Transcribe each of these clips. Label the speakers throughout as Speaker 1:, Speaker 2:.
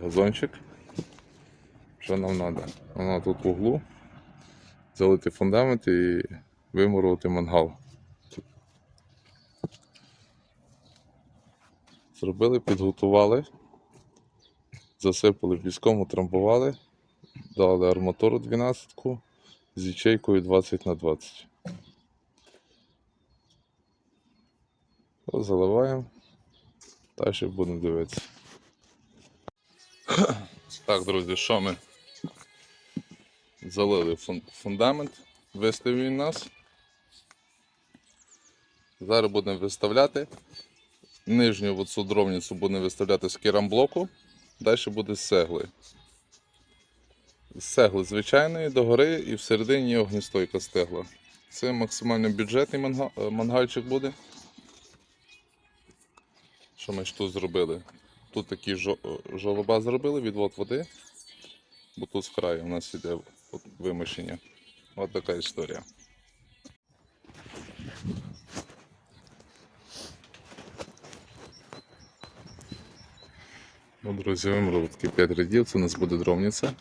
Speaker 1: Газончик. Що нам треба? Треба тут в углу залити фундамент і вимурувати мангал. Зробили, підготували, засипали піском, утрамбували, дали арматуру 12 з ячейкою 20 на 20. Ось Заливаємо. Далі будемо дивитися. Так, друзі, що ми? Залили фундамент, виставив він нас. Зараз будемо виставляти. Нижню оцю дровницю будемо виставляти з керамблоку, далі буде з цегли. З цегли звичайної догори і всередині огнестойка стегла. Це максимально бюджетний е, мангальчик буде. Що ми ж тут зробили? Тут такі жо- жолоба зробили, відвод води, бо тут з краю у нас іде вимощення. От така історія. Ну, друзі, вимру такі 5 рядів, це у нас буде дровниця.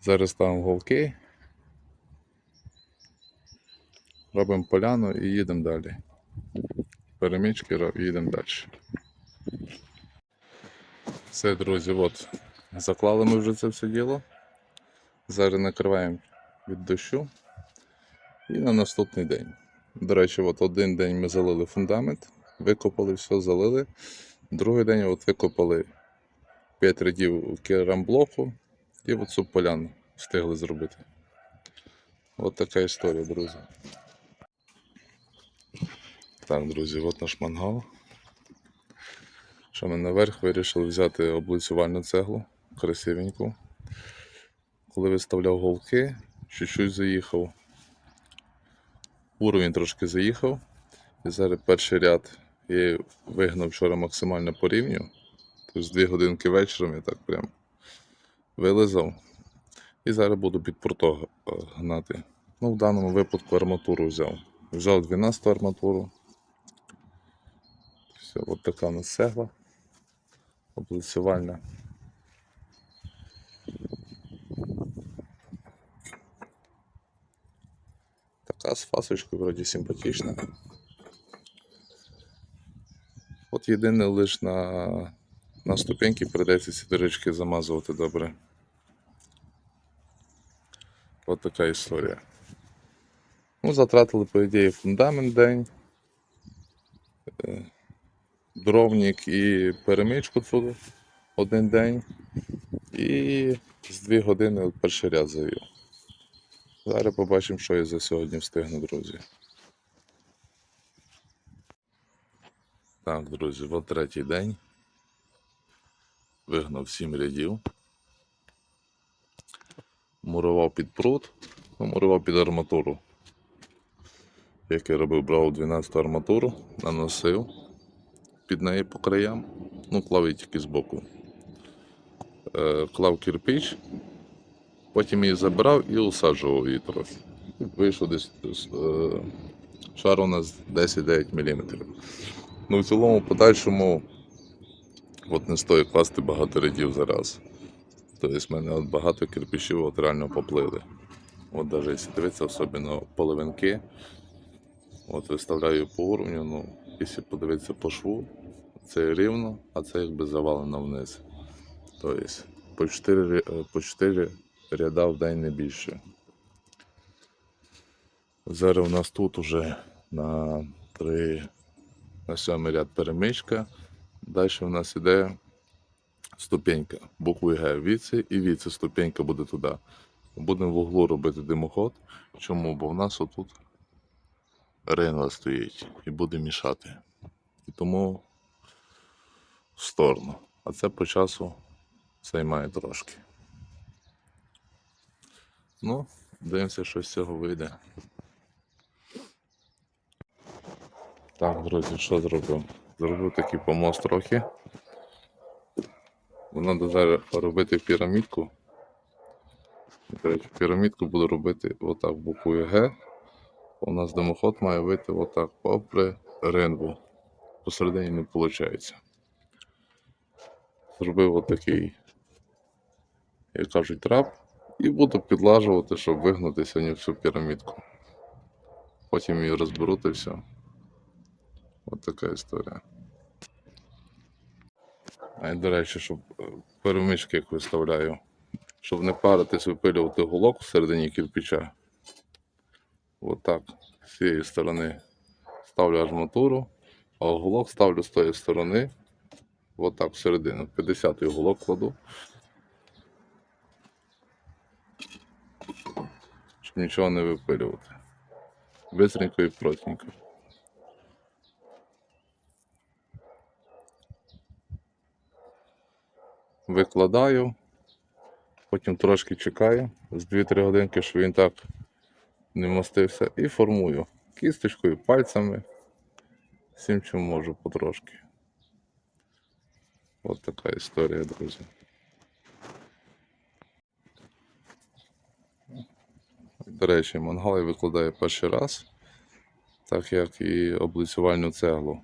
Speaker 1: Зараз ставимо голки. Робимо поляну і їдемо далі. Перемічки і їдемо далі. Все, друзі, от заклали ми вже це все діло. Зараз накриваємо від дощу. І на наступний день. До речі, от один день ми залили фундамент, викопали все, залили. Другий день от викопали 5 рядів керамблоку і оцю поляну встигли зробити. От така історія, друзі. Так, друзі, от наш мангал. Що ми наверх вирішили взяти облицювальну цеглу, красивеньку. Коли виставляв голки, чуть-чуть заїхав. Уровень трошки заїхав. І зараз перший ряд я вигнав вчора максимально по рівню. Тобто дві годинки вечором я так прям вилизав. І зараз буду під прото е, гнати. Ну, в даному випадку арматуру взяв. Взяв 12 арматуру. Все, от така у нас цегла. Облицювальна. Така з фасочкою вроді симпатична. От єдине лише на, на ступеньки придеться ці дирочки замазувати добре. От така історія. Ну, затратили, по ідеї, фундамент день, е, дровник і перемичку тут один день. І з 2 години перший ряд завів. Зараз побачимо, що я за сьогодні встигну, друзі. Так, друзі, от третій день. Вигнав 7 рядів. Мурував під пруд, ну, мурував під арматуру. Як я робив, брав 12 арматуру, наносив під неї по краям, ну, клав її тільки збоку. Е, клав кирпич, потім її забирав і усаджував її трохи. Вийшло десь е, шар у нас 10-9 мм. Ну, в цілому подальшому от не стоїть класти багато рядів зараз. Тобто в мене от багато кирпичів от реально поплили. От навіть якщо дивитися, особливо половинки, от виставляю по уровню, ну, якщо подивитися по шву, це рівно, а це якби завалено вниз. Тобто по 4, е, по 4 ряда в день не більше. Зараз у нас тут уже на 3 на сьомий ряд перемичка. Далі у нас іде ступенька. Буквою Г віце і віце ступенька буде туди. Будемо в углу робити димоход. Чому? Бо в нас отут ринва стоїть і буде мішати. І тому сторону. А це по часу займає трошки. Ну, дивимося, що з цього вийде. Так, друзі, що зробив? Зробив такий помост трохи. Бо Треба робити пірамідку. До речі, пірамідку буду робити отак буквою Г. У нас димоход має вийти отак попри ринву. Посередині не виходить. Зробив отакий, як кажуть, трап, і буду підлажувати, щоб вигнути сьогодні всю пірамідку. Потім її розберу та все. От така історія. А й до речі, щоб е, перемички як виставляю, щоб не паритись, випилювати гулок всередині кирпича. Отак. З цієї сторони ставлю арматуру, а гулок ставлю з тої сторони. Отак всередину. 50-й гулок кладу. Щоб нічого не випилювати. Бистренько і простенько. Викладаю, потім трошки чекаю з 2-3 годинки, щоб він так не мастився, і формую кісточкою, пальцями, всім чим можу потрошки. От така історія, друзі. До речі, мангал я викладаю перший раз, так як і облицювальну цеглу.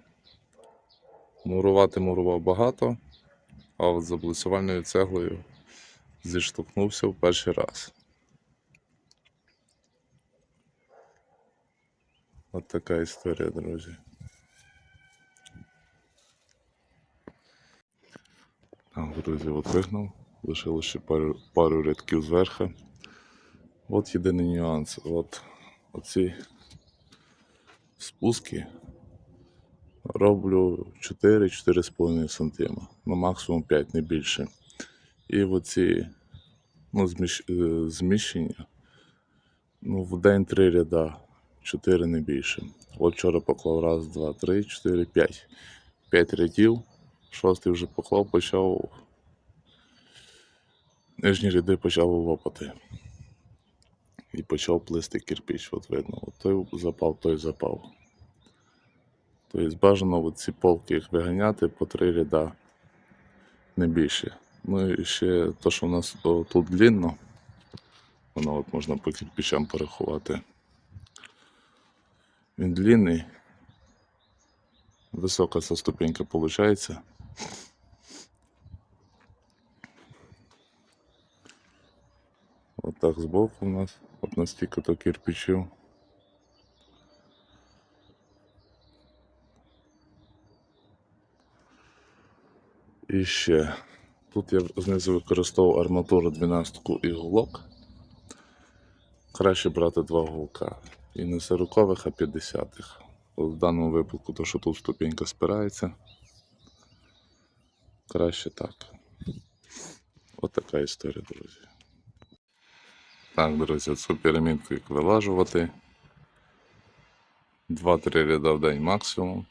Speaker 1: Мурувати мурував багато, а от з облицювальною цеглою зіштовхнувся в перший раз. От така історія, друзі. Друзі, от вигнав. Лишилось ще пару, пару рядків зверху. От єдиний нюанс. От оці спуски роблю 4-4,5 см. На максимум 5, не більше. І оці ну, е, зміщення. Ну, в день три ряда, 4 не більше. От вчора поклав раз, два, три, чотири, п'ять. П'ять рядів. Шостий вже поклав, почав. Нижні ряди почав лопати. І почав плисти кирпич, от видно. От той запав, той запав. Тобто бажано ці полки їх виганяти по три ряда, не більше. Ну і ще то, що у нас тут длинно, воно от можна по кирпичам порахувати. Він длинний. Висока ця ступенька виходить. От так збоку у нас, от настільки то кирпичів. І ще. Тут я знизу використовував арматуру 12 і гулок. Краще брати два гулка. І не 40-х, а 50-х. От В даному випадку, то що тут ступенька спирається. Краще так. От така історія, друзі. Так, друзі, цю пірамідку як вилажувати. 2-3 ряда в день максимум.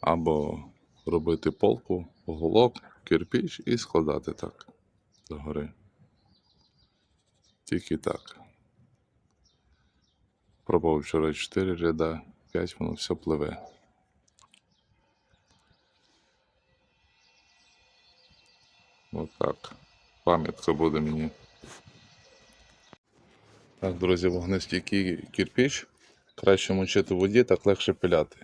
Speaker 1: Або робити полку, голок, кирпіч і складати так догори. Тільки так. Пробував вчора 4 ряда, 5 воно все пливе. Отак. Пам'ятка буде мені. Так, друзі, вогнестійкий кирпіч. Краще мочити в воді, так легше пиляти.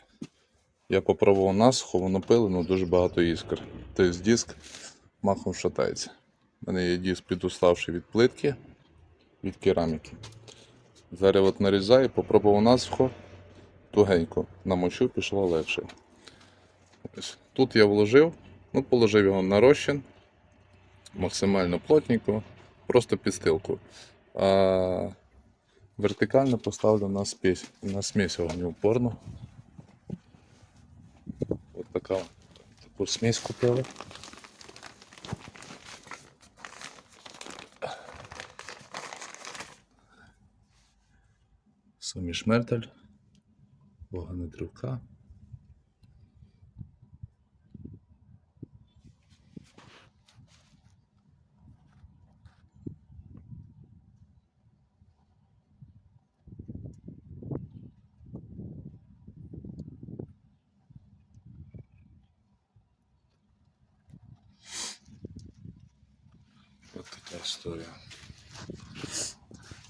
Speaker 1: Я попробував насухо, воно пилено, ну, дуже багато іскр. Тобто диск махом шатається. У мене є диск підуставший від плитки, від кераміки. Зараз от нарізаю, попробував насухо, тугенько намочу, пішло легше. Ось. Тут я вложив, ну положив його на розчин, максимально плотненько, просто підстилку. А вертикально поставлю на смесь, на смесь вогнеупорну. От така таку смесь купили. Суміш мертель, вогнетрівка. От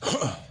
Speaker 1: така.